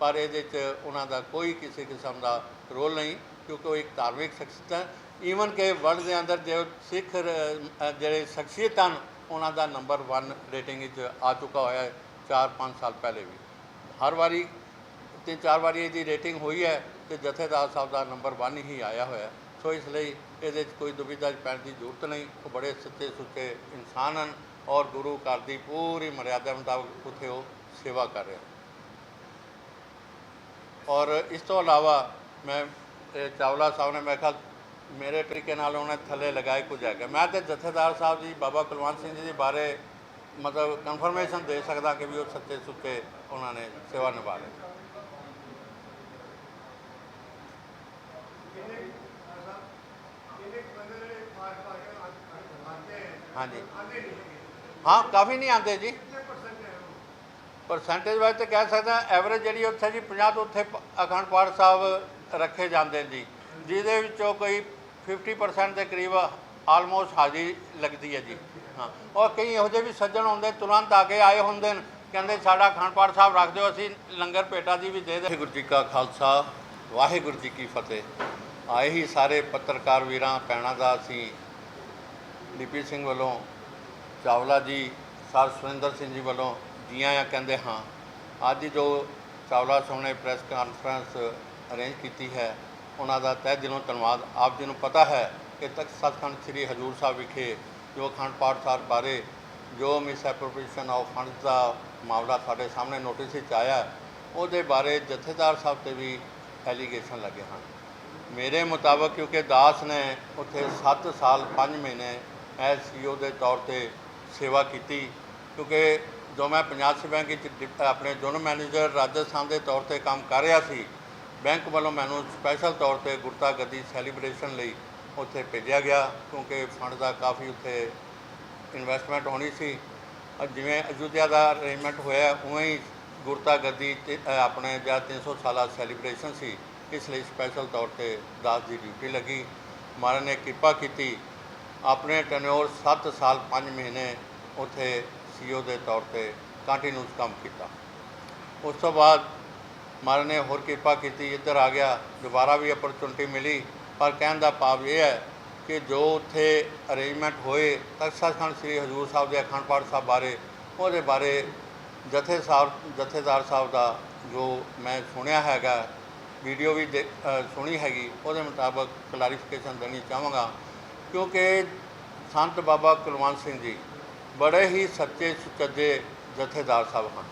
ਪਰ ਇਹਦੇ 'ਚ ਉਹਨਾਂ ਦਾ ਕੋਈ ਕਿਸੇ ਕਿਸਮ ਦਾ ਰੋਲ ਨਹੀਂ, ਕਿਉਂਕਿ ਉਹ ਇੱਕ ਧਾਰਮਿਕ ਸ਼ਖਸੀਅਤ ਹੈ। ਈਵਨ ਕਿ ਵਰਲਡ ਦੇ ਅੰਦਰ ਜੋ ਸਿੱਖ ਜਿਹੜੇ ਸ਼ਖਸੀਅਤ ਹਨ, ਉਹਨਾਂ ਦਾ ਨੰਬਰ 1 ਰੇਟਿੰਗ ਵਿੱਚ ਆ ਚੁੱਕਾ ਹੋਇਆ ਹੈ 4-5 ਸਾਲ ਪਹਿਲੇ ਵੀ। ਹਰ ਵਾਰੀ ਤਿੰਨ ਚਾਰ ਵਾਰੀ ਇਹਦੀ ਰੇਟਿੰਗ ਹੋਈ ਹੈ ਤੇ ਜਥੇਦਾਰ ਸਾਹਿਬ ਦਾ ਨੰਬਰ 1 ਹੀ ਆਇਆ ਹੋਇਆ ਸੋ ਇਸ ਲਈ ਇਹਦੇ 'ਚ ਕੋਈ ਦੁਬਿਧਾ 'ਚ ਪੈਣ ਦੀ ਜ਼ਰੂਰਤ ਨਹੀਂ। ਉਹ ਬੜੇ ਸੱਚੇ ਸੁੱਚੇ ਇਨਸਾਨ ਹਨ ਔਰ ਗੁਰੂ ਘਰ ਦੀ ਪੂਰੀ ਮਰਿਆਦਾ ਮੁਤਾਬਕ ਉੱਥੇ ਉਹ ਸੇਵਾ ਕਰ ਰਹੇ ਹਨ। ਔਰ ਇਸ ਤੋਂ ਇਲਾਵਾ ਮੈਂ ਇਹ ਚਾਵਲਾ ਸਾਹਿਬ ਨੇ ਮੈਂ ਕਿਹਾ ਮੇਰੇ ਤਰੀਕੇ ਨਾਲ ਉਹਨੇ ਥੱਲੇ ਲਗਾਏ ਕੁਝ ਹੈਗਾ। ਮੈਂ ਤੇ ਜਥੇਦਾਰ ਸਾਹਿਬ ਜੀ ਬਾਬਾ ਕੁਲਵੰਤ ਸਿੰਘ ਜੀ ਦੇ ਬਾਰੇ ਮਤਲਬ ਕਨਫਰਮੇਸ਼ਨ ਦੇ ਸਕਦਾ ਕਿ ਵੀ ਉਹ ਸੱਚੇ ਸੁੱਚੇ ਉਹਨਾਂ ਨੇ ਸੇਵਾ ਨਿਭਾ ਲਈ। ਹਾਂਜੀ। ਹਾਂ ਕਾਫੀ ਨਹੀਂ ਆਉਂਦੇ ਜੀ। ਪਰਸੈਂਟੇਜ ਵਾਈਜ਼ ਤਾਂ ਕਹਿ ਸਕਦਾ ਐਵਰੇਜ ਜਿਹੜੀ ਉੱਥੇ ਜੀ 50 ਤੋਂ ਉੱਥੇ ਅਖੰਡ ਪਾਠ ਸਾਹਿਬ ਰੱਖੇ ਜਾਂਦੇ ਨੇ ਜੀ, ਜਿਹਦੇ ਵਿੱਚੋਂ ਕੋਈ 50% ਦੇ ਕਰੀਬ ਆਲਮੋਸਟ ਹਾਜ਼ਰੀ ਲੱਗਦੀ ਹੈ ਜੀ, ਹਾਂ। ਔਰ ਕਈ ਇਹੋ ਜਿਹੇ ਵੀ ਸੱਜਣ ਹੁੰਦੇ, ਤੁਰੰਤ ਆ ਕੇ ਆਏ ਹੁੰਦੇ ਨੇ, ਕਹਿੰਦੇ ਸਾਡਾ ਅਖੰਡ ਪਾਠ ਸਾਹਿਬ ਰੱਖ ਦਿਓ, ਅਸੀਂ ਲੰਗਰ ਪੇਟਾ ਜੀ ਵੀ ਦੇ ਦੇ। ਵਾਹਿਗੁਰੂ ਜੀ ਕਾ ਖਾਲਸਾ, ਵਾਹਿਗੁਰੂ ਜੀ ਕੀ ਫਤਿਹ। ਆਏ ਹੀ ਸਾਰੇ ਪੱਤਰਕਾਰ ਵੀਰਾਂ, ਭੈਣਾਂ ਦਾ ਅਸੀਂ ਡੀਪੀ ਸਿੰਘ ਵੱਲੋਂ, ਚਾਵਲਾ ਜੀ, ਸਰ ਸੁਰਿੰਦਰ ਸਿੰਘ ਜੀ ਵੱਲੋਂ ਜੀ ਆਇਆਂ ਕਹਿੰਦੇ ਹਾਂ। ਅੱਜ ਜੋ ਚਾਵਲਾ ਸਾਹਿਬ ਨੇ ਪ੍ਰੈਸ ਕਾਨਫਰੰਸ ਅਰੇਂਜ ਕੀਤੀ ਹੈ, ਉਹਨਾਂ ਦਾ ਤਹਿ ਦਿਲੋਂ ਧੰਨਵਾਦ। ਆਪ ਜੀ ਨੂੰ ਪਤਾ ਹੈ ਕਿ ਤਖਤ ਸੱਚਖੰਡ ਸ੍ਰੀ ਹਜੂਰ ਸਾਹਿਬ ਵਿਖੇ ਜੋ ਅਖੰਡ ਪਾਠ ਸਾਹਿਬ ਬਾਰੇ ਜੋ ਮਿਸ ਐਪਰੋਪ੍ਰੀਏਸ਼ਨ ਆਫ ਫੰਡਸ ਦਾ ਮਾਮਲਾ ਸਾਡੇ ਸਾਹਮਣੇ ਨੋਟਿਸ ਵਿੱਚ ਆਇਆ, ਉਹਦੇ ਬਾਰੇ ਜਥੇਦਾਰ ਸਾਹਿਬ ਤੇ ਵੀ ਐਲੀਗੇਸ਼ਨ ਲੱਗੇ ਹਨ। ਮੇਰੇ ਮੁਤਾਬਕ ਕਿਉਂਕਿ ਦਾਸ ਨੇ ਉੱਥੇ 7 ਸਾਲ 5 ਮਹੀਨੇ ਐਸ ਸੀਓ ਦੇ ਤੌਰ ਤੇ ਸੇਵਾ ਕੀਤੀ, ਕਿਉਂਕਿ ਜੋ ਮੈਂ ਪੰਜਾਬ ਸੀ ਬੈਂਕ ਵਿੱਚ ਡਿਪ- ਆਪਣੇ ਜੋਨ ਮੈਨੇਜਰ ਰਾਜਸਥਾਨ ਦੇ ਤੌਰ ਤੇ ਕੰਮ ਕਰ ਰਿਹਾ ਸੀ। ਬੈਂਕ ਵੱਲੋਂ ਮੈਨੂੰ ਸਪੈਸ਼ਲ ਤੌਰ ਤੇ ਗੁਰਤਾ ਗੱਦੀ ਸੈਲੀਬ੍ਰੇਸ਼ਨ ਲਈ ਉੱਥੇ ਭੇਜਿਆ ਗਿਆ, ਕਿਉਂਕਿ ਫੰਡ ਦਾ ਕਾਫੀ ਉੱਥੇ ਇਨਵੈਸਟਮੈਂਟ ਹੋਣੀ ਸੀ। ਜਿਵੇਂ ਅਯੁੱਧਿਆ ਦਾ ਅਰੇਂਜਮੈਂਟ ਹੋਇਆ, ਉਵੇਂ ਹੀ ਗੁਰਤਾ ਗੱਦੀ ਤੇ ਆਪਣੇ ਜਾਂ 300 ਸਾਲਾ ਸੈਲੀਬ੍ਰੇਸ਼ਨ ਸੀ। ਇਸ ਲਈ ਸਪੈਸ਼ਲ ਤੌਰ ਤੇ ਦਾਸ ਦੀ ਡਿਊਟੀ ਲੱਗੀ। ਮਹਾਰਾਜ ਨੇ ਕਿਰਪਾ ਕੀਤੀ। ਆਪਣੇ ਟੈਨਿਓਰ 7 ਸਾਲ 5 ਮਹੀਨੇ ਉੱਥੇ ਸੀਓ ਦੇ ਤੌਰ ਤੇ ਕੰਟੀਨਿਊਸ ਕੰਮ ਕੀਤਾ। ਉਸ ਤੋਂ ਬਾਅਦ ਮਹਾਰਾਜ ਨੇ ਹੋਰ ਕਿਰਪਾ ਕੀਤੀ, ਇੱਧਰ ਆ ਗਿਆ, ਦੁਬਾਰਾ ਵੀ ਅਪਰਚੁਨਿਟੀ ਮਿਲੀ। ਪਰ ਕਹਿਣ ਦਾ ਭਾਵ ਇਹ ਹੈ ਕਿ ਜੋ ਉੱਥੇ ਅਰੇਂਜਮੈਂਟ ਹੋਏ ਤਖ਼ਤ ਸੱਚਖੰਡ ਸ੍ਰੀ ਹਜੂਰ ਸਾਹਿਬ ਦੇ ਅਖੰਡ ਪਾਠ ਸਾਹਿਬ ਬਾਰੇ, ਉਹਦੇ ਬਾਰੇ ਜਥੇ ਸਾਹਿਬ, ਜਥੇਦਾਰ ਸਾਹਿਬ ਦਾ ਜੋ ਮੈਂ ਸੁਣਿਆ ਹੈਗਾ ਵੀਡੀਓ ਵੀ ਦੇ- ਸੁਣੀ ਹੈਗੀ, ਉਹਦੇ ਮੁਤਾਬਕ ਕਲੈਰੀਫਿਕੇਸ਼ਨ ਦੇਣੀ ਚਾਹਾਂਗਾ। ਕਿਉਂਕਿ ਸੰਤ ਬਾਬਾ ਕੁਲਵੰਤ ਸਿੰਘ ਜੀ ਬੜੇ ਹੀ ਸੱਚੇ ਸੁਚੱਜੇ ਜਥੇਦਾਰ ਸਾਹਿਬ ਹਨ।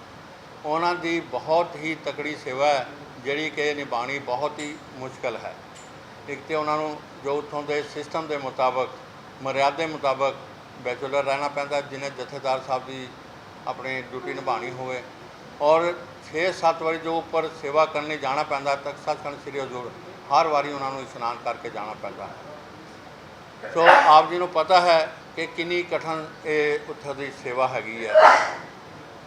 ਉਹਨਾਂ ਦੀ ਬਹੁਤ ਹੀ ਤਕੜੀ ਸੇਵਾ ਹੈ, ਜਿਹੜੀ ਕਿ ਨਿਭਾਣੀ ਬਹੁਤ ਹੀ ਮੁਸ਼ਕਲ ਹੈ। ਇੱਕ ਤੇ ਉਹਨਾਂ ਨੂੰ ਜੋ ਉੱਥੋਂ ਦੇ ਸਿਸਟਮ ਦੇ ਮੁਤਾਬਕ, ਮਰਿਆਦਾ ਮੁਤਾਬਕ ਬੈਚਲਰ ਰਹਿਣਾ ਪੈਂਦਾ ਜਿਹਨੇ ਜਥੇਦਾਰ ਸਾਹਿਬ ਦੀ ਆਪਣੀ ਡਿਊਟੀ ਨਿਭਾਣੀ ਹੋਵੇ। ਔਰ 6-7 ਵਾਰੀ ਜੋ ਉੱਪਰ ਸੇਵਾ ਕਰਨ ਲਈ ਜਾਣਾ ਪੈਂਦਾ, ਤਖਤ ਸਤਖੰਡ ਸ੍ਰੀ ਹਜ਼ੂਰ, ਹਰ ਵਾਰੀ ਉਹਨਾਂ ਨੂੰ ਇਸ਼ਨਾਨ ਕਰਕੇ ਜਾਣਾ ਪੈਂਦਾ ਹੈ। ਸੋ ਆਪ ਜੀ ਨੂੰ ਪਤਾ ਹੈ ਕਿ ਕਿੰਨੀ ਕਠਨ ਇਹ ਉੱਥੋਂ ਦੀ ਸੇਵਾ ਹੈਗੀ ਹੈ।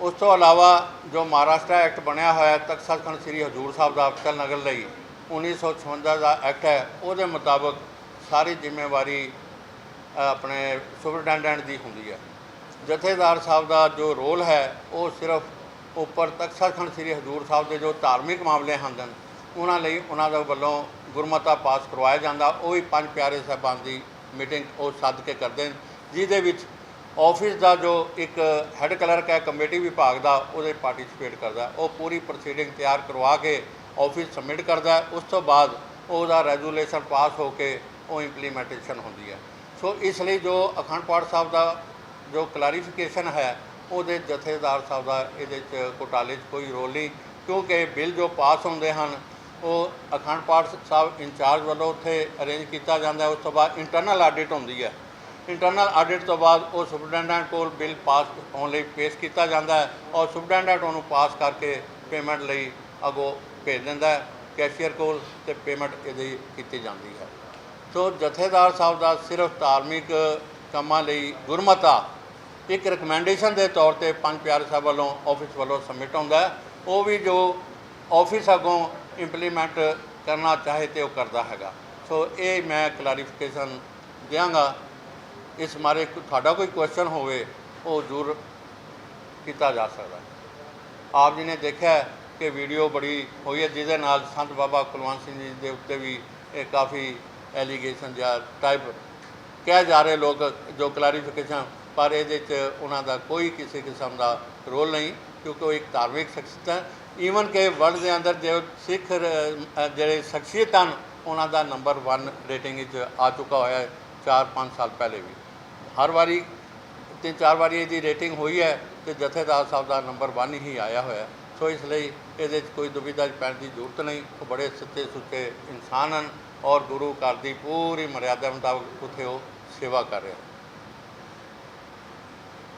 ਉਸ ਤੋਂ ਇਲਾਵਾ ਜੋ ਮਹਾਰਾਸ਼ਟਰ ਐਕਟ ਬਣਿਆ ਹੋਇਆ ਹੈ, ਤਖਤ ਸੱਚਖੰਡ ਸ੍ਰੀ ਹਜੂਰ ਸਾਹਿਬ ਦਾ ਅਫਸਰ ਨਗਰ ਲਈ 1956 ਦਾ ਐਕਟ ਹੈ, ਉਹਦੇ ਮੁਤਾਬਕ ਸਾਰੀ ਜ਼ਿੰਮੇਵਾਰੀ ਆਪਣੇ ਸੁਪਰਡੈਂਡੈਂਟ ਦੀ ਹੁੰਦੀ ਹੈ। ਜਥੇਦਾਰ ਸਾਹਿਬ ਦਾ ਜੋ ਰੋਲ ਹੈ, ਉਹ ਸਿਰਫ ਉੱਪਰ ਤਖਤ ਸੱਚਖੰਡ ਸ੍ਰੀ ਹਜੂਰ ਸਾਹਿਬ ਦੇ ਜੋ ਧਾਰਮਿਕ ਮਾਮਲੇ ਹਨ, ਉਹਨਾਂ ਲਈ ਉਹਨਾਂ ਦੇ ਵੱਲੋਂ ਗੁਰਮਤਾ ਪਾਸ ਕਰਵਾਇਆ ਜਾਂਦਾ। ਉਹ ਵੀ ਪੰਜ ਪਿਆਰੇ ਸਾਹਿਬਾਨ ਦੀ ਮੀਟਿੰਗ ਉਹ ਸੱਦ ਕੇ ਕਰਦੇ ਨੇ। ਜਿਹਦੇ ਵਿੱਚ ਆਫਿਸ ਦਾ ਜੋ ਇੱਕ ਹੈੱਡ ਕਲਰਕ ਹੈ ਕਮੇਟੀ ਵਿਭਾਗ ਦਾ, ਉਹਦੇ ਪਾਰਟਿਸਿਪੇਟ ਕਰਦਾ ਉਹ ਪੂਰੀ ਪ੍ਰੋਸੀਡਿੰਗ ਤਿਆਰ ਕਰਵਾ ਕੇ ਆਫਿਸ ਸਬਮਿਟ ਕਰਦਾ ਉਸ ਤੋਂ ਬਾਅਦ ਉਹਦਾ ਰੈਜੂਲੇਸ਼ਨ ਪਾਸ ਹੋ ਕੇ ਉਹ ਇੰਪਲੀਮੈਂਟੇਸ਼ਨ ਹੁੰਦੀ ਹੈ। ਸੋ ਇਸ ਲਈ ਜੋ ਅਖੰਡ ਪਾਠ ਸਾਹਿਬ ਦਾ ਜੋ ਕਲੈਰੀਫਿਕੇਸ਼ਨ ਹੈ, ਉਹਦੇ ਜਥੇਦਾਰ ਸਾਹਿਬ ਦਾ ਇਹਦੇ 'ਚ ਘੁਟਾਲੇ 'ਚ ਕੋਈ ਰੋਲ ਨਹੀਂ। ਕਿਉਂਕਿ ਬਿੱਲ ਜੋ ਪਾਸ ਹੁੰਦੇ ਹਨ, ਉਹ ਅਖੰਡ ਪਾਠ ਸਾਹਿਬ ਇੰਚਾਰਜ ਵੱਲੋਂ ਉੱਥੇ ਅਰੇਂਜ ਕੀਤਾ ਜਾਂਦਾ ਉਸ ਤੋਂ ਬਾਅਦ ਇੰਟਰਨਲ ਆਡਿਟ ਹੁੰਦੀ ਹੈ। ਇੰਟਰਨਲ ਆਡਿਟ ਤੋਂ ਬਾਅਦ ਉਹ ਸੁਪਰਡੈਂਡੈਂਟ ਕੋਲ ਬਿੱਲ ਪਾਸ ਹੋਣ ਲਈ ਪੇਸ਼ ਕੀਤਾ ਜਾਂਦਾ ਹੈ ਔਰ ਸੁਪਰਡੈਂਡੈਂਟ ਉਹਨੂੰ ਪਾਸ ਕਰਕੇ ਪੇਮੈਂਟ ਲਈ ਅਗੋ ਭੇਜ ਦਿੰਦਾ ਹੈ ਕੈਸ਼ੀਅਰ ਕੋਲ ਤੇ ਪੇਮੈਂਟ ਇਹਦੀ ਕੀਤੀ ਜਾਂਦੀ ਹੈ। ਸੋ ਜਥੇਦਾਰ ਸਾਹਿਬ ਦਾ ਸਿਰਫ ਧਾਰਮਿਕ ਕੰਮਾਂ ਲਈ ਗੁਰਮਤਾ ਇੱਕ ਰეკਮੈਂਡੇਸ਼ਨ ਦੇ ਤੌਰ ਤੇ ਪੰਜ ਪਿਆਰੇ ਸਾਹਿਬ ਵੱਲੋਂ ਆਫਿਸ ਵੱਲੋਂ ਸਬਮਿਟ ਹੁੰਦਾ ਉਹ ਵੀ ਜੋ ਆਫਿਸ ਅੱਗੋਂ ਇੰਪਲੀਮੈਂਟ ਕਰਨਾ ਚਾਹੇ ਤੇ ਉਹ ਕਰਦਾ ਹੈਗਾ। ਸੋ ਇਹ ਮੈਂ ਕਲੈਰੀਫਿਕੇਸ਼ਨ ਦਿਆਂਗਾ ਇਸ ਮਾਰੇ ਤੁਹਾਡਾ ਕੋਈ ਕੁਐਸਚਨ ਹੋਵੇ, ਉਹ ਜ਼ਰੂਰ ਕੀਤਾ ਜਾ ਸਕਦਾ। ਆਪ ਜੀ ਨੇ ਦੇਖਿਆ ਕਿ ਵੀਡੀਓ ਬੜੀ ਹੋਈ ਹੈ, ਜਿਹਦੇ ਨਾਲ ਸੰਤ ਬਾਬਾ ਕੁਲਵੰਤ ਸਿੰਘ ਜੀ ਦੇ ਉੱਤੇ ਵੀ ਇਹ ਕਾਫੀ ਐਲੀਗੇਸ਼ਨ ਜਾਂ ਟਾਈਪ ਕਹਿ ਜਾ ਰਹੇ ਲੋਕ ਜੋ ਕਲੈਰੀਫਿਕੇਸ਼ਨ ਪਰ ਇਹਦੇ 'ਚ ਉਹਨਾਂ ਦਾ ਕੋਈ ਕਿਸੇ ਕਿਸਮ ਦਾ ਰੋਲ ਨਹੀਂ, ਕਿਉਂਕਿ ਉਹ ਇੱਕ ਧਾਰਮਿਕ ਸ਼ਖਸੀਅਤ ਹੈ। ਈਵਨ ਕਿ ਵਰਲਡ ਦੇ ਅੰਦਰ ਜੋ ਸਿੱਖ ਜਿਹੜੇ ਸ਼ਖਸੀਅਤ ਹਨ, ਉਹਨਾਂ ਦਾ ਨੰਬਰ 1 ਰੇਟਿੰਗ ਵਿੱਚ ਆ ਚੁੱਕਾ ਹੋਇਆ ਹੈ 4-5 ਸਾਲ ਪਹਿਲੇ ਵੀ। ਹਰ ਵਾਰੀ ਤਿੰਨ ਚਾਰ ਵਾਰੀ ਇਹਦੀ ਰੇਟਿੰਗ ਹੋਈ ਹੈ ਤੇ ਜਥੇਦਾਰ ਸਾਹਿਬ ਦਾ ਨੰਬਰ 1 ਹੀ ਆਇਆ ਹੋਇਆ ਸੋ ਇਸ ਲਈ ਇਹਦੇ 'ਚ ਕੋਈ ਦੁਬਿਧਾ ਪੈਣ ਦੀ ਜ਼ਰੂਰਤ ਨਹੀਂ। ਉਹ ਬੜੇ ਸੱਚੇ ਸੁੱਚੇ ਇਨਸਾਨ ਹਨ ਔਰ ਗੁਰੂ ਘਰ ਦੀ ਪੂਰੀ ਮਰਿਆਦਾ ਮੁਤਾਬਕ ਉੱਥੇ ਉਹ ਸੇਵਾ ਕਰ ਰਿਹਾ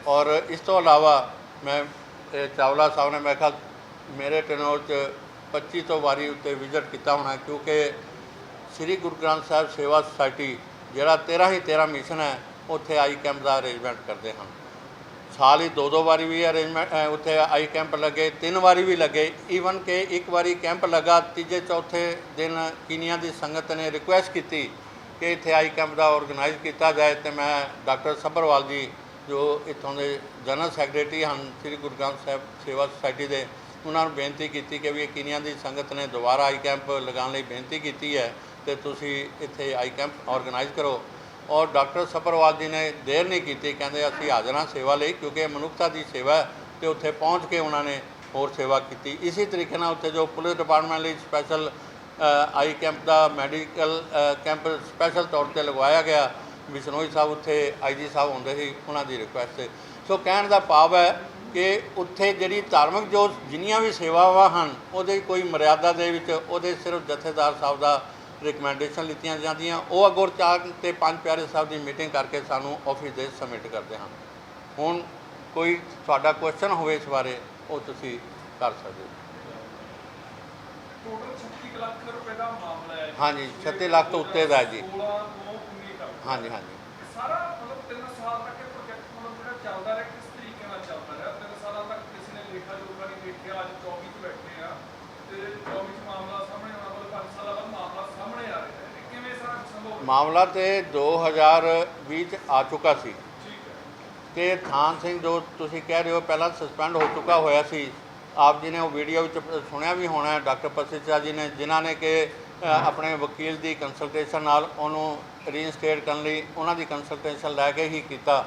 ਔਰ ਇਸ ਤੋਂ ਇਲਾਵਾ ਮੈਂ ਚਾਵਲਾ ਸਾਹਿਬ ਨੇ ਮੈਂ ਕਿਹਾ, ਮੇਰੇ ਟੈਨੋਰ 'ਚ 25 ਤੋਂ ਵਾਰੀ ਉੱਤੇ ਵਿਜ਼ਿਟ ਕੀਤਾ ਹੋਣਾ ਕਿਉਂਕਿ ਸ੍ਰੀ ਗੁਰੂ ਗ੍ਰੰਥ ਸਾਹਿਬ ਸੇਵਾ ਸੁਸਾਇਟੀ ਜਿਹੜਾ 13 ਹੀ 13 ਮਿਸ਼ਨ ਹੈ ਉੱਥੇ ਆਈ ਕੈਂਪ ਦਾ ਅਰੇਂਜਮੈਂਟ ਕਰਦੇ ਹਨ ਸਾਲ ਹੀ ਦੋ ਦੋ ਵਾਰੀ ਵੀ ਅਰੇਂਜਮੈਂਟ ਉੱਥੇ ਆਈ ਕੈਂਪ ਲੱਗੇ, ਤਿੰਨ ਵਾਰੀ ਵੀ ਲੱਗੇ। ਈਵਨ ਕਿ ਇੱਕ ਵਾਰੀ ਕੈਂਪ ਲੱਗਾ, ਤੀਜੇ, ਚੌਥੇ ਦਿਨ ਕੀਨੀਆ ਦੀ ਸੰਗਤ ਨੇ ਰਿਕੁਐਸਟ ਕੀਤੀ ਕਿ ਇੱਥੇ ਆਈ ਕੈਂਪ ਦਾ ਆਰਗੇਨਾਈਜ਼ ਕੀਤਾ ਜਾਏ ਤੇ ਮੈਂ ਡਾਕਟਰ ਸੱਭਰਵਾਲ ਜੀ, ਜੋ ਇੱਥੋਂ ਦੇ ਜਨਰਲ ਸੈਕਟਰੀ ਹਨ, ਸ੍ਰੀ ਗੁਰੂ ਗ੍ਰੰਥ ਸਾਹਿਬ ਸੇਵਾ ਸੁਸਾਇਟੀ ਦੇ, ਉਹਨਾਂ ਨੂੰ ਬੇਨਤੀ ਕੀਤੀ ਕਿ ਵੀ ਇਹ ਦੀ ਸੰਗਤ ਨੇ ਦੁਬਾਰਾ ਆਈ ਕੈਂਪ ਲਗਾਉਣ ਲਈ ਬੇਨਤੀ ਕੀਤੀ ਹੈ ਤੇ ਤੁਸੀਂ ਇੱਥੇ ਆਈ ਕੈਂਪ ਆਰਗੇਨਾਈਜ਼ ਕਰੋ। ਔਰ ਡਾਕਟਰ ਸਪਰਵਾਲ ਜੀ ਨੇ ਦੇਰ ਨਹੀਂ ਕੀਤੀ, ਕਹਿੰਦੇ ਅਸੀਂ ਹਾਜ਼ਰ ਹਾਂ ਸੇਵਾ ਲਈ ਕਿਉਂਕਿ ਮਨੁੱਖਤਾ ਦੀ ਸੇਵਾ ਹੈ ਤੇ ਉੱਥੇ ਪਹੁੰਚ ਕੇ ਉਹਨਾਂ ਨੇ ਹੋਰ ਸੇਵਾ ਕੀਤੀ। ਇਸੇ ਤਰੀਕੇ ਨਾਲ ਉੱਥੇ ਜੋ ਪੁਲਿਸ ਡਿਪਾਰਟਮੈਂਟ ਲਈ ਸਪੈਸ਼ਲ ਆਈ ਕੈਂਪ ਦਾ ਮੈਡੀਕਲ ਕੈਂਪ ਸਪੈਸ਼ਲ ਤੌਰ ਤੇ ਲਗਵਾਇਆ ਗਿਆ। ਬਿਸ਼ਨੋਈ ਸਾਹਿਬ ਉੱਥੇ ਆਈਜੀ ਸਾਹਿਬ ਹੁੰਦੇ ਸੀ, ਉਹਨਾਂ ਦੀ ਰਿਕੁਐਸਟ ਤੇ। ਸੋ ਕਹਿਣ ਦਾ ਭਾਵ ਹੈ ਕਿ ਉੱਥੇ ਜਿਹੜੀ ਧਾਰਮਿਕ ਜੋ ਜਿੰਨੀਆਂ ਵੀ ਸੇਵਾਵਾਂ ਹਨ, ਉਹਦੇ ਕੋਈ ਮਰਿਆਦਾ ਦੇ ਵਿੱਚ, ਉਹਦੇ ਸਿਰਫ ਜਥੇਦਾਰ ਸਾਹਿਬ ਦਾ ਰਿਕਮੈਂਡੇਸ਼ਨ ਲਿੱਤੀਆਂ ਜਾਂਦੀਆਂ। ਉਹ ਅੱਗੋਂ ਚਾਰ ਤੇ ਪੰਜ ਪਿਆਰੇ ਸਾਹਿਬ ਦੀ ਮੀਟਿੰਗ ਕਰਕੇ ਸਾਨੂੰ ਆਫਿਸ ਦੇ ਸਬਮਿਟ ਕਰਦੇ ਹਨ। ਹੁਣ ਕੋਈ ਤੁਹਾਡਾ ਕੁਐਸਚਨ ਹੋਵੇ ਇਸ ਬਾਰੇ ਉਹ ਤੁਸੀਂ ਕਰ ਸਕਦੇ ਹੋ। ਟੋਟਲ 36 ਲੱਖ ਰੁਪਏ ਦਾ ਮਾਮਲਾ ਹੈ ਹਾਂਜੀ 36 ਲੱਖ ਤੋਂ ਉੱਤੇ ਦਾ ਹੈ ਜੀ 16 ਤੋਂ 19 ਤੱਕ ਹਾਂਜੀ ਹਾਂਜੀ। ਸਾਰਾ ਮਤਲਬ 3 ਸਾਲ ਤੱਕ ਇਹ ਪ੍ਰੋਜੈਕਟ ਮਤਲਬ ਜਿਹੜਾ ਚੱਲਦਾ ਰਿਹਾ ਕਿਸ ਤਰੀਕੇ ਨਾਲ ਚੱਲਦਾ ਰਿਹਾ? 3 ਸਾਲਾਂ ਤੱਕ ਕਿਸੇ ਨੇ ਲੇਖਾ ਜੋਖਾ ਨਹੀਂ ਦੇਖਿਆ ਅੱਜ 24 ਚ ਬੈਠੇ ਆ। ਤੇ 24 ਚ ਮਾਮਲਾ ਸਾਹਮਣੇ ਆਉਣਾ ਮਤਲਬ 5 ਸਾਲਾਂ ਬਾਅਦ ਮਾਮਲਾ ਤੇ 2020 ਚ ਆ ਚੁੱਕਾ ਸੀ। ਤੇ ਥਾਨ ਸਿੰਘ ਜੋ ਤੁਸੀਂ ਕਹਿ ਰਹੇ ਹੋ ਪਹਿਲਾਂ ਸਸਪੈਂਡ ਹੋ ਚੁੱਕਾ ਹੋਇਆ ਸੀ। ਆਪ ਜੀ ਨੇ ਉਹ ਵੀਡੀਓ ਵਿੱਚ ਸੁਣਿਆ ਵੀ ਹੋਣਾ ਹੈ ਡਾਕਟਰ ਪਸਿਚਾ ਜੀ ਨੇ ਜਿਨ੍ਹਾਂ ਨੇ ਕਿ ਆਪਣੇ ਵਕੀਲ ਦੀ ਕੰਸਲਟੇਸ਼ਨ ਨਾਲ ਉਹਨੂੰ ਰੀਇਨਸਟੇਟ ਕਰਨ ਲਈ ਉਹਨਾਂ ਦੀ ਕੰਸਲਟੇਸ਼ਨ ਲੈ ਕੇ ਹੀ ਕੀਤਾ।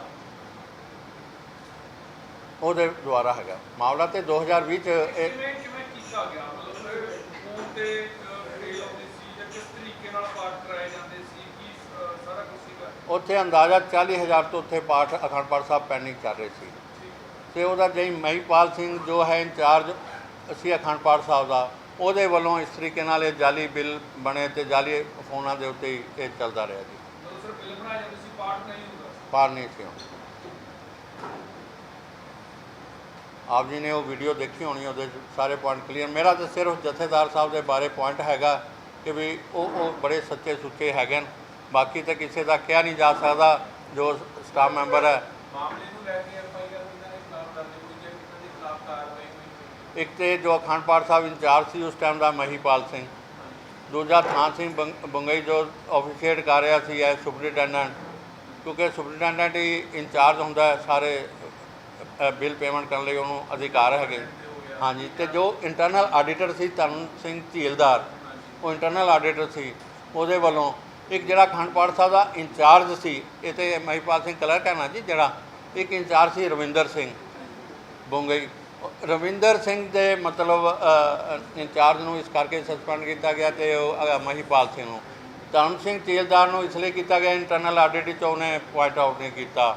ਉਹਦੇ ਦੁਆਰਾ ਹੈਗਾ। ਮਾਮਲਾ ਤੇ 2020 ਚ ਇਹ ਕਿਵੇਂ ਕਿਵੇਂ ਕੀਤਾ ਗਿਆ? ਮਤਲਬ ਫੋਨ ਤੇ ਫੇਲ ਆਉਂਦੀ ਸੀ ਜਾਂ ਕਿਸ ਤਰੀਕੇ ਨਾਲ ਪਾਠ ਕਰਾਏ ਜਾਂਦੇ ਸੀ ਕੀ ਅ, ਸਾਰਾ ਕੁਝ ਸੀਗਾ ਉੱਥੇ ਅੰਦਾਜ਼ਾ 40000 ਤੋਂ ਉੱਥੇ ਪਾਠ ਅਖੰਡ ਪਾਠ ਸਾਹਿਬ ਪੈਂਡਿੰਗ ਚੱਲ ਰਹੇ ਸੀ ਤੇ ਉਹਦਾ ਜਈ ਮਹੀਪਾਲ ਸਿੰਘ ਜੋ ਹੈ ਇੰਚਾਰਜ ਅਸੀਂ ਅਖੰਡ ਪਾਠ ਸਾਹਿਬ ਦਾ ਉਹਦੇ ਵੱਲੋਂ ਇਸ ਤਰੀਕੇ ਨਾਲ ਇਹ ਜਾਲੀ ਬਿੱਲ ਬਣੇ ਤੇ ਜਾਲੀ ਫੋਨਾਂ ਦੇ ਉੱਤੇ ਇਹ ਚੱਲਦਾ ਰਿਹਾ ਜੀ। ਪਾਰ ਨਹੀਂ ਸੀ। ਆਪ ਜੀ ਨੇ ਉਹ ਵੀਡੀਓ ਦੇਖੀ ਹੋਣੀ ਉਹਦੇ ਸਾਰੇ ਪੁਆਇੰਟ ਕਲੀਅਰ ਮੇਰਾ ਤਾਂ ਸਿਰਫ ਜਥੇਦਾਰ ਸਾਹਿਬ ਦੇ ਬਾਰੇ ਪੁਆਇੰਟ ਹੈਗਾ ਕਿ ਵੀ ਉਹ ਉਹ ਬੜੇ ਸੱਚੇ ਸੁੱਚੇ ਹੈਗੇ ਨੇ ਬਾਕੀ ਤਾਂ ਕਿਸੇ ਦਾ ਕਿਹਾ ਨਹੀਂ ਜਾ ਸਕਦਾ ਜੋ ਸਟਾਫ ਮੈਂਬਰ ਹੈ। ਮਾਮਲੇ ਨੂੰ ਲੈ ਕੇ ਐਫ ਆਈ ਆਰ ਕਿਹਨਾਂ ਦੇ ਖਿਲਾਫ ਦਰਜ ਹੋਈ ਹੈ ਕਿਹਨਾਂ ਦੇ ਖਿਲਾਫ ਕਾਰਵਾਈ ਹੋਈ ਇੱਕ ਤੇ ਜੋ ਅਖੰਡ ਪਾਠ ਸਾਹਿਬ ਇੰਚਾਰਜ ਸੀ ਉਸ ਟਾਈਮ ਦਾ ਮਹੀਪਾਲ ਸਿੰਘ। ਦੂਜਾ ਥਾਨ ਸਿੰਘ ਬੰਗ- ਬੰਗਈ ਜੋ ਆਫੀਸ਼ੀਏਟ ਕਰ ਰਿਹਾ ਸੀ ਐ ਸੁਪਰੀਟੈਂਡੈਂਟ ਕਿਉਂਕਿ ਸੁਪਰੀਟੈਂਡੈਂਟ ਹੀ ਇੰਚਾਰਜ ਹੁੰਦਾ ਸਾਰੇ ਬਿੱਲ ਪੇਮੈਂਟ ਕਰਨ ਲਈ ਉਹਨੂੰ ਅਧਿਕਾਰ ਹੈਗੇ। ਹਾਂਜੀ ਤੇ ਜੋ ਇੰਟਰਨਲ ਆਡੀਟਰ ਸੀ ਤਰਨ ਸਿੰਘ ਝੀਲਦਾਰ ਉਹ ਇੰਟਰਨਲ ਆਡੀਟਰ ਸੀ। ਉਹਦੇ ਵੱਲੋਂ ਇੱਕ ਜਿਹੜਾ ਅਖੰਡ ਪਾਠ ਸਾਹਿਬ ਦਾ ਇੰਚਾਰਜ ਸੀ ਇਹ ਤੇ ਮਹੀਪਾਲ ਸਿੰਘ ਕਲਰਕ ਹੈ ਨਾ ਜੀ ਜਿਹੜਾ ਇੱਕ ਇੰਚਾਰਜ ਸੀ ਰਵਿੰਦਰ ਸਿੰਘ ਬੰਗਈ ਰਵਿੰਦਰ ਸਿੰਘ ਦੇ ਮਤਲਬ ਇੰਚਾਰਜ ਨੂੰ ਇਸ ਕਰਕੇ ਸਸਪੈਂਡ ਕੀਤਾ ਗਿਆ ਤੇ ਉਹ ਮਹੀਪਾਲ ਸਿੰਘ ਨੂੰ। ਧਰਮ ਸਿੰਘ ਤੇਲਦਾਰ ਨੂੰ ਇਸ ਲਈ ਕੀਤਾ ਗਿਆ ਇੰਟਰਨਲ ਆਡਿਟ ਵਿੱਚ ਉਹਨੇ ਪੁਆਇੰਟ ਆਊਟ ਨਹੀਂ ਕੀਤਾ।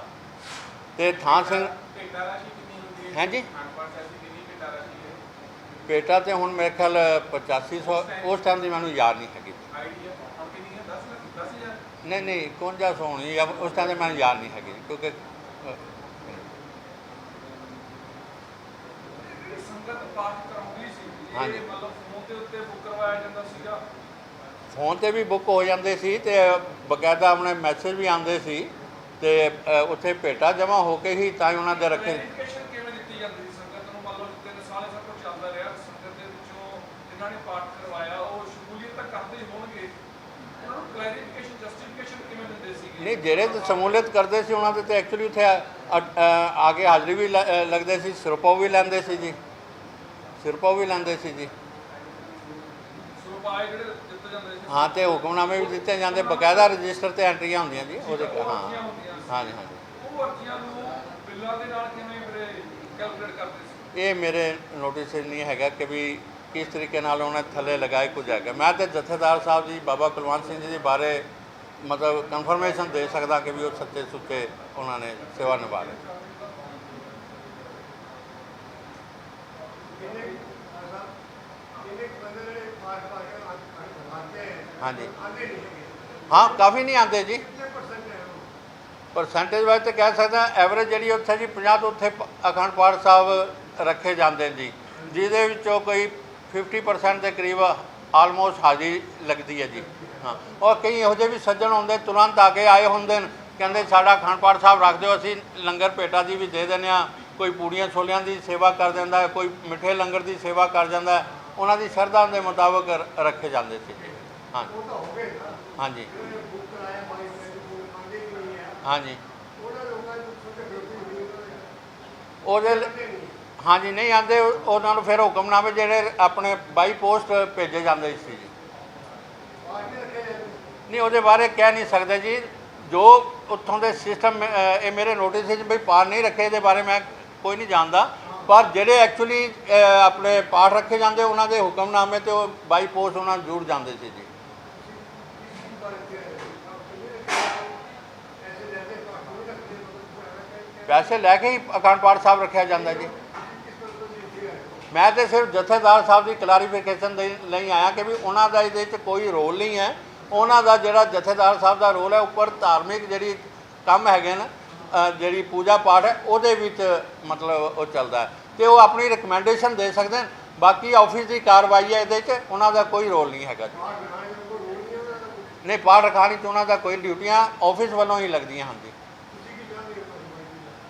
ਤੇ ਥਾਂ ਸਿੰਘ ਭੇਟਾ ਰਾਸ਼ੀ ਕਿੰਨੀ ਹੁੰਦੀ ਹੈ? ਹੈਂ ਜੀ? ਅਨਪੜ੍ਹ ਰਾਸ਼ੀ ਕਿੰਨੀ ਭੇਟਾ ਰਾਸ਼ੀ ਹੈ? ਪੇਟਾ ਤੇ ਹੁਣ ਮੇਰੇ ਖਿਆਲ 8500 ਉਸ ਟਾਈਮ ਦੀ ਮੈਨੂੰ ਯਾਦ ਨਹੀਂ ਹੈਗੀ ਆਈਡੀਆ ਹੁਣ ਕਿੰਨੀ ਹੈ 10 ਲੱਖ 10000 ਨਹੀਂ ਨਹੀਂ 51 ਹੋਣੀ ਆ ਉਸ ਟਾਈਮ ਮੈਨੂੰ ਯਾਦ ਨਹੀਂ ਹੈਗੀ ਕਿਉਂਕਿ ਅ, ਇਹ ਸੰਗਤ ਪਾਠ ਕਰਾਉਂਦੀ ਸੀ ਹਾਂਜੀ। ਇਹ ਮਤਲਬ ਫੋਨ ਦੇ ਉੱਤੇ ਬੁੱਕ ਕਰਵਾਇਆ ਜਾਂਦਾ ਸੀਗਾ? ਫੋਨ ਤੇ ਵੀ ਬੁੱਕ ਹੋ ਜਾਂਦੇ ਸੀ ਤੇ ਬਕਾਇਦਾ ਆਪਣੇ ਮੈਸੇਜ ਵੀ ਆਉਂਦੇ ਸੀ ਤੇ ਅ, ਉੱਥੇ ਭੇਟਾ ਜਮ੍ਹਾਂ ਹੋ ਕੇ ਹੀ ਤਾਂ ਹੀ ਉਹਨਾਂ ਦੇ ਰੱਖੇ। ਕਿਵੇਂ ਦਿੱਤੀ ਜਾਂਦੀ ਸੀ ਸੰਗਤ ਨੂੰ? ਮੰਨ ਲਓ ਤਿੰਨ ਸਾਲ ਇਹ ਸਭ ਕੁਝ ਚੱਲਦਾ ਰਿਹਾ ਸੰਗਤ ਦੇ ਵਿੱਚੋਂ ਜਿਨ੍ਹਾਂ ਨੇ ਪਾਠ ਕਰਵਾਇਆ ਉਹ ਸ਼ਮੂਲੀਅਤ ਤਾਂ ਕਰਦੇ ਹੀ ਹੋਣਗੇ ਉਹਨਾਂ ਨੂੰ ਕਲੈਰੀਫਿਕੇਸ਼ਨ ਜਸਟੀਫਿਕੇਸ਼ਨ ਕਿਵੇਂ ਦਿੰਦੇ ਸੀਗੇ ਨਹੀਂ ਜਿਹੜੇ ਤੇ ਸਮੂਲੀਅਤ ਕਰਦੇ ਸੀ ਉਹਨਾਂ ਦੇ ਤੇ ਐਕਚੁਅਲੀ ਉੱਥੇ ਆ- ਅ- ਅ, ਆ ਕੇ ਹਾਜ਼ਰੀ ਵੀ ਲ- ਅ, ਲੱਗਦੇ ਸੀ ਸਰਪੋ ਵੀ ਲੈਂਦੇ ਸੀ ਜੀ। ਸਿਰਪੋ ਵੀ ਲੈਂਦੇ ਸੀ ਜੀ। ਸਰੂਪ ਆਏ ਜਿਹੜੇ ਦਿੱਤੇ ਜਾਂਦੇ ਸੀ ਹਾਂ ਤੇ ਹੁਕਮਨਾਮੇ ਵੀ ਦਿੱਤੇ ਜਾਂਦੇ ਬਕਾਇਦਾ ਰਜਿਸਟਰ ਤੇ ਐਂਟਰੀਆਂ ਹੁੰਦੀਆਂ ਜੀ ਉਹਦੇ ਉਹ ਹਾਂ। ਹਾਂਜੀ ਹਾਂਜੀ। ਉਹ ਅਰਜ਼ੀਆਂ ਨੂੰ ਬਿੱਲਾਂ ਦੇ ਨਾਲ ਕਿਵੇਂ ਫਿਰ ਕੈਲਕੂਲੇਟ ਕਰਦੇ ਸੀ? ਇਹ ਮੇਰੇ ਨੋਟਿਸ 'ਚ ਨਹੀਂ ਹੈਗਾ ਕਿ ਵੀ ਕਿਸ ਤਰੀਕੇ ਨਾਲ ਉਹਨਾਂ ਥੱਲੇ ਲਗਾਏ ਕੁਝ ਹੈਗਾ। ਮੈਂ ਤੇ ਜਥੇਦਾਰ ਸਾਹਿਬ ਜੀ ਬਾਬਾ ਕੁਲਵੰਤ ਸਿੰਘ ਜੀ ਦੇ ਬਾਰੇ ਮਤਲਬ ਕਨਫਰਮੇਸ਼ਨ ਦੇ ਸਕਦਾ ਕਿ ਵੀ ਉਹ ਸੱਚੇ ਸੁੱਚੇ ਉਹਨਾਂ ਨੇ ਸੇਵਾ ਨਿਭਾ ਲਈ। ਹਾਂਜੀ। ਹਾਂ ਕਾਫੀ ਨਹੀਂ ਆਉਂਦੇ ਜੀ। ਪਰਸੈਂਟੇਜ ਵਾਈਜ਼ ਤੇ ਕਹਿ ਸਕਦਾ ਐਵਰੇਜ ਜਿਹੜੀ ਉੱਥੇ ਜੀ 50 ਤੋਂ ਉੱਥੇ ਅਖੰਡ ਪਾਠ ਸਾਹਿਬ ਰੱਖੇ ਜਾਂਦੇ ਜੀ। ਜਿਹਦੇ ਵਿੱਚੋਂ ਕੋਈ 50% ਦੇ ਕਰੀਬ ਆਲਮੋਸਟ ਹਾਜ਼ਰੀ ਲੱਗਦੀ ਹੈ ਜੀ। ਹਾਂ। ਔਰ ਕਈ ਇਹੋ ਜਿਹੇ ਵੀ ਸੱਜਣ ਹੁੰਦੇ ਤੁਰੰਤ ਆ ਕੇ ਆਏ ਹੁੰਦੇ ਨੇ। ਕਹਿੰਦੇ ਸਾਡਾ ਅਖੰਡ ਪਾਠ ਸਾਹਿਬ ਰੱਖ ਦਿਓ ਅਸੀਂ ਲੰਗਰ ਭੇਟਾ ਦੀ ਵੀ ਦੇ ਦਿੰਦੇ ਆ ਕੋਈ ਪੂੜੀਆਂ ਛੋਲਿਆਂ ਦੀ ਸੇਵਾ ਕਰ ਦਿੰਦਾ ਹੈ, ਕੋਈ ਮਿੱਠੇ ਲੰਗਰ ਦੀ ਸੇਵਾ ਕਰ ਜਾਂਦਾ ਹੈ। ਉਹਨਾਂ ਦੀ ਸ਼ਰਧਾ ਦੇ ਮੁਤਾਬਕ ਰੱਖੇ ਜਾਂਦੇ ਸੀ। ਹਾਂ। ਹਾਂਜੀ। ਹਾਂਜੀ। ਉਹਦੇ ਹਾਂਜੀ ਨਹੀਂ ਆਂਦੇ ਉਹਨਾਂ ਨੂੰ ਫਿਰ ਹੁਕਮਨਾਮੇ ਜਿਹੜੇ ਆਪਣੇ ਬਾਈ ਪੋਸਟ ਭੇਜੇ ਜਾਂਦੇ ਸੀ ਜੀ। ਨਹੀਂ, ਉਹਦੇ ਬਾਰੇ ਕਹਿ ਨਹੀਂ ਸਕਦੇ ਜੀ। ਜੋ ਉੱਥੋਂ ਦੇ ਸਿਸਟਮ ਇਹ ਮੇਰੇ ਨੋਟਿਸ ਵਿੱਚ ਵੀ ਪਾਰ ਨਹੀਂ ਰੱਖੇ, ਇਹਦੇ ਬਾਰੇ ਮੈਂ ਕੋਈ ਨਹੀਂ ਜਾਣਦਾ। ਪਰ ਜਿਹੜੇ ਐਕਚੁਅਲੀ ਆਪਣੇ ਪਾਠ ਰੱਖੇ ਜਾਂਦੇ, ਉਹਨਾਂ ਦੇ ਹੁਕਮਨਾਮੇ ਤੇ ਉਹ ਬਾਈ ਪੋਸਟ ਉਹਨਾਂ ਨੂੰ ਜੁੜ ਜਾਂਦੇ ਸੀ ਜੀ। ਪੈਸੇ ਲੈ ਕੇ ਹੀ ਅਕਾਊਂਟ ਪਾਠ ਸਾਹਿਬ ਰੱਖਿਆ ਜਾਂਦਾ ਜੀ। ਮੈਂ ਤੇ ਸਿਰਫ ਜਥੇਦਾਰ ਸਾਹਿਬ ਦੀ ਕਲਾਰੀਫਿਕੇਸ਼ਨ ਦੇ ਲਈ ਆਇਆ ਕਿ ਵੀ ਉਹਨਾਂ ਦਾ ਇਹਦੇ ਵਿੱਚ ਕੋਈ ਰੋਲ ਨਹੀਂ ਹੈ। ਉਹਨਾਂ ਦਾ ਜਿਹੜਾ ਜਥੇਦਾਰ ਸਾਹਿਬ ਦਾ ਰੋਲ ਹੈ, ਉੱਪਰ ਧਾਰਮਿਕ ਜਿਹੜੀ ਕੰਮ ਹੈਗੇ ਨੇ ਜਿਹੜੀ ਪੂਜਾ ਪਾਠ ਹੈ, ਉਹਦੇ ਵਿੱਚ ਮਤਲਬ ਉਹ ਚੱਲਦਾ ਹੈ। ਤੇ ਉਹ ਆਪਣੀ ਰਿਕਮੈਂਡੇਸ਼ਨ ਦੇ ਸਕਦੇ ਨੇ, ਬਾਕੀ ਆਫਿਸ ਦੀ ਕਾਰਵਾਈ ਹੈ ਇਹਦੇ 'ਚ, ਉਹਨਾਂ ਦਾ ਕੋਈ ਰੋਲ ਨਹੀਂ ਹੈਗਾ। ਨਹੀਂ, ਪਾਠ ਰਖਾਣੀ 'ਚ ਉਹਨਾਂ ਦਾ ਕੋਈ ਡਿਊਟੀਆਂ ਆਫਿਸ ਵੱਲੋਂ ਹੀ ਲੱਗਦੀਆਂ ਹਨ ਜੀ।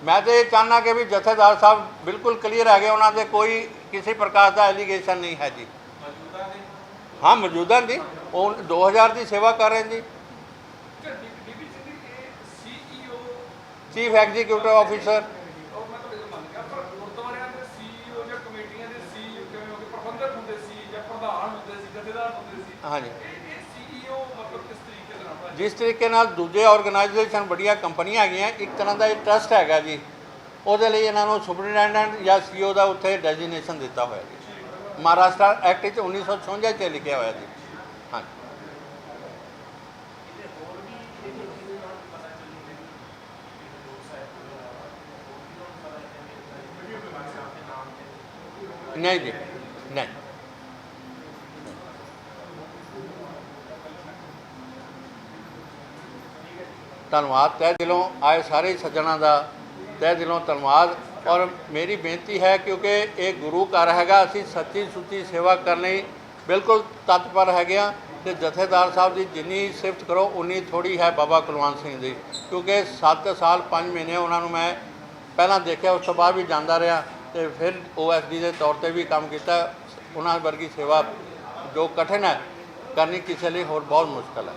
ਮੈਂ ਤੇ ਇਹ ਚਾਹੁੰਦਾ ਕਿ ਵੀ ਜਥੇਦਾਰ ਸਾਹਿਬ ਬਿਲਕੁਲ ਕਲੀਅਰ ਹੈਗੇ, ਉਹਨਾਂ ਦੇ ਕੋਈ ਕਿਸੇ ਪ੍ਰਕਾਰ ਦਾ ਐਲੀਗੇਸ਼ਨ ਨਹੀਂ ਹੈ ਜੀ। ਹਾਂ, ਮੌਜੂਦਾ ਜੀ। ਉਹ 2000 ਦੀ ਸੇਵਾ ਕਰ ਰਹੇ ਜੀ। ਚੀਫ ਐਗਜ਼ੀਕਿਊਟਿਵ ਆਫੀਸਰ ਹਾਂਜੀ ਜਿਸ ਤਰੀਕੇ ਨਾਲ ਦੂਜੇ ਆਰਗੇਨਾਈਜੇਸ਼ਨ ਬੜੀਆਂ ਕੰਪਨੀਆਂ ਹੈਗੀਆਂ, ਇੱਕ ਤਰ੍ਹਾਂ ਦਾ ਇਹ ਟਰਸਟ ਹੈਗਾ ਜੀ। ਉਹਦੇ ਲਈ ਇਹਨਾਂ ਨੂੰ ਸੁਪਰਡੈਂਡੈਂਟ ਜਾਂ ਸੀਓ ਦਾ ਉੱਥੇ ਡੈਜ਼ਿਗਨੇਸ਼ਨ ਦਿੱਤਾ ਹੋਇਆ ਜੀ। ਮਹਾਰਾਸ਼ਟਰ ਐਕਟ ਵਿੱਚ 1956 ਚ ਲਿਖਿਆ ਹੋਇਆ ਜੀ ਹਾਂਜੀ। ਨਹੀਂ ਜੀ, ਨਹੀਂ। ਧੰਨਵਾਦ। ਤਹਿ ਦਿਲੋਂ ਆਏ ਸਾਰੇ ਸੱਜਣਾ ਦਾ, ਤਹਿ ਦਿਲੋਂ ਧੰਨਵਾਦ। ਔਰ ਮੇਰੀ ਬੇਨਤੀ ਹੈ ਕਿਉਂਕਿ ਇਹ ਗੁਰੂ ਘਰ ਹੈਗਾ, ਅਸੀਂ ਸੱਚੀ ਸੁੱਚੀ ਸੇਵਾ ਕਰਨ ਲਈ ਬਿਲਕੁਲ ਤਤਪਰ ਹੈਗੇ ਆ ਤੇ ਜਥੇਦਾਰ ਸਾਹਿਬ ਦੀ ਜਿੰਨੀ ਸਿਫਤ ਕਰੋ, ਉਨੀ ਥੋੜੀ ਹੈ ਬਾਬਾ ਕੁਲਵੰਤ ਸਿੰਘ ਦੀ। ਕਿਉਂਕਿ 7 ਸਾਲ 5 ਮਹੀਨੇ ਉਹਨਾਂ ਨੂੰ ਮੈਂ ਪਹਿਲਾਂ ਦੇਖਿਆ, ਉਸ ਤੋਂ ਬਾਅਦ ਵੀ ਜਾਂਦਾ ਰਿਹਾ ਤੇ ਫਿਰ ਓਐਸਡੀ ਦੇ ਤੌਰ ਤੇ ਵੀ ਕੰਮ ਕੀਤਾ। ਉਹਨਾਂ ਵਰਗੀ ਸੇਵਾ ਜੋ ਕਠਿਨ ਹੈ, ਕਰਨੀ ਕਿਸੇ ਲਈ ਹੋਰ ਬਹੁਤ ਮੁਸ਼ਕਲ ਹੈ।